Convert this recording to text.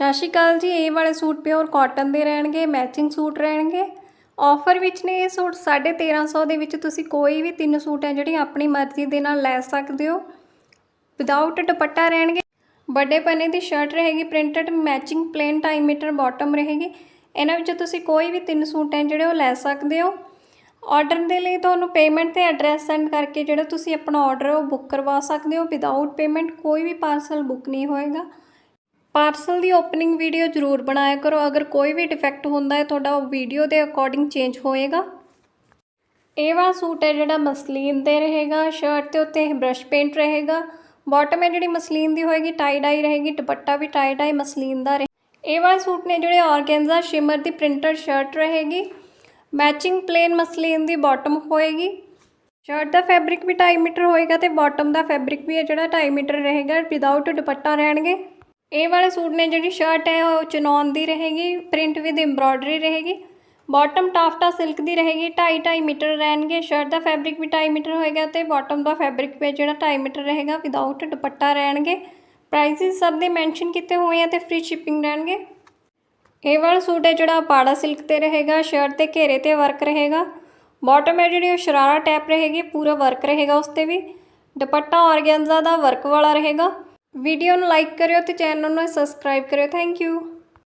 ਸਤਿ ਸ਼੍ਰੀ ਅਕਾਲ ਜੀ, ਇਹ ਵਾਲੇ ਸੂਟ ਪਿਓਰ ਕਾਟਨ ਦੇ ਰਹਿਣਗੇ ਮੈਚਿੰਗ ਸੂਟ ਰਹਿਣਗੇ। ਆਫਰ ਵਿੱਚ ਨੇ ਇਹ ਸੂਟ 1350 ਦੇ ਵਿੱਚ ਤੁਸੀਂ ਕੋਈ ਵੀ ਤਿੰਨ ਸੂਟ ਹੈ ਜਿਹੜੀ ਆਪਣੀ ਮਰਜ਼ੀ ਦੇ ਨਾਲ ਲੈ ਸਕਦੇ ਹੋ। ਵਿਦਆਊਟ ਦੁਪੱਟਾ ਰਹਿਣਗੇ। ਵੱਡੇ ਪੰਨੇ ਦੀ ਸ਼ਰਟ ਰਹੇਗੀ ਪ੍ਰਿੰਟਡ ਮੈਚਿੰਗ ਪਲੇਨ ਟਾਈ ਮੀਟਰ ਬਾਟਮ ਰਹੇਗੀ। ਇਹਨਾਂ ਵਿੱਚੋਂ ਤੁਸੀਂ ਕੋਈ ਵੀ ਤਿੰਨ ਸੂਟ ਹੈ ਜਿਹੜੇ ਉਹ ਲੈ ਸਕਦੇ ਹੋ। ਆਰਡਰ ਦੇ ਲਈ ਤੁਹਾਨੂੰ ਪੇਮੈਂਟ ਤੇ ਐਡਰੈਸ ਸੈਂਡ ਕਰਕੇ ਜਿਹੜਾ ਤੁਸੀਂ ਆਪਣਾ ਆਰਡਰ ਉਹ ਬੁੱਕ ਕਰਵਾ ਸਕਦੇ ਹੋ। ਵਿਦਆਊਟ ਪੇਮੈਂਟ ਕੋਈ ਵੀ ਪਾਰਸਲ ਬੁੱਕ ਨਹੀਂ ਹੋਏਗਾ। ਪਾਰਸਲ ਦੀ ਓਪਨਿੰਗ ਵੀਡੀਓ ਜ਼ਰੂਰ ਬਣਾਇਆ ਕਰੋ। ਅਗਰ ਕੋਈ ਵੀ ਡਿਫੈਕਟ ਹੁੰਦਾ ਹੈ, ਤੁਹਾਡਾ ਉਹ ਵੀਡੀਓ ਦੇ ਅਕੋਰਡਿੰਗ ਚੇਂਜ ਹੋਏਗਾ। ਇਹ ਵਾਲਾ ਸੂਟ ਹੈ ਜਿਹੜਾ ਮਸਲੀਨ ਤੇ ਰਹੇਗਾ, ਸ਼ਰਟ ਦੇ ਉੱਤੇ ਬ੍ਰਸ਼ ਪੇਂਟ ਰਹੇਗਾ। ਬਾਟਮ ਹੈ ਜਿਹੜੀ ਮਸਲੀਨ ਦੀ ਹੋਏਗੀ, ਟਾਈ ਡਾਈ ਰਹੇਗੀ, ਦੁਪੱਟਾ ਵੀ ਟਾਈ ਡਾਈ ਮਸਲੀਨ ਦਾ ਰਹੇ। ਇਹ ਵਾਲੇ ਸੂਟ ਨੇ ਜਿਹੜੇ ਆਰਗੈਂਜ਼ਾ ਸ਼ਿਮਰ ਦੀ ਪ੍ਰਿੰਟਡ ਸ਼ਰਟ ਰਹੇਗੀ। ਮੈਚਿੰਗ ਪਲੇਨ ਮਸਲੀਨ ਦੀ ਬਾਟਮ ਹੋਏਗੀ। ਸ਼ਰਟ ਦਾ ਫੈਬਰਿਕ ਵੀ 2.5 ਮੀਟਰ ਹੋਏਗਾ ਤੇ ਬਾਟਮ ਦਾ ਫੈਬਰਿਕ ਵੀ ਹੈ ਜਿਹੜਾ 2.5 ਮੀਟਰ ਰਹੇਗਾ। ਵਿਦਆਊਟ ਦੁਪੱਟਾ ਰਹਿਣਗੇ। ਇਹ ਵਾਲੇ ਸੂਟ ਨੇ ਜਿਹੜੀ ਸ਼ਰਟ ਹੈ, ਉਹ ਚਨੌਨ ਦੀ ਰਹੇਗੀ ਪ੍ਰਿੰਟ ਵਿਦ ਐਮਬ੍ਰੋਇਡਰੀ ਰਹੇਗੀ ਬਾਟਮ ਟਾਫਟਾ ਸਿਲਕ ਦੀ ਰਹੇਗੀ 2.5 2.5 ਮੀਟਰ ਰਹਿਣਗੇ ਸ਼ਰਟ ਦਾ ਫੈਬਰਿਕ ਵੀ 2.5 ਮੀਟਰ ਹੋਏਗਾ ਤੇ ਬਾਟਮ ਦਾ ਫੈਬਰਿਕ ਵੀ ਜਿਹੜਾ 2.5 ਮੀਟਰ ਰਹੇਗਾ ਵਿਦਆਊਟ ਦੁਪੱਟਾ ਰਹਿਣਗੇ ਪ੍ਰਾਈਸਿਸ ਸਭ ਦੇ ਮੈਂਸ਼ਨ ਕੀਤੇ ਹੋਏ ਆ ਤੇ ਫ੍ਰੀ ਸ਼ਿਪਿੰਗ ਰਹਿਣਗੇ। ਇਹ ਵਾਲਾ ਸੂਟ ਹੈ ਜਿਹੜਾ ਪਾੜਾ ਸਿਲਕ ਤੇ ਰਹੇਗਾ ਸ਼ਰਟ ਤੇ ਘੇਰੇ ਤੇ ਵਰਕ ਰਹੇਗਾ ਬਾਟਮ ਹੈ ਜਿਹੜੀ ਉਹ ਸ਼ਰਾਰਾ ਟੈਪ ਰਹੇਗੀ, ਪੂਰਾ ਵਰਕ ਰਹੇਗਾ ਉਸ ਤੇ ਵੀ, ਦੁਪੱਟਾ ਆਰਗੈਂਜ਼ਾ ਦਾ ਵਰਕ ਵਾਲਾ ਰਹੇਗਾ ਵੀਡੀਓ ਨੂੰ ਲਾਈਕ ਕਰਿਓ ਤੇ ਚੈਨਲ ਨੂੰ ਸਬਸਕ੍ਰਾਈਬ ਕਰਿਓ। Thank you.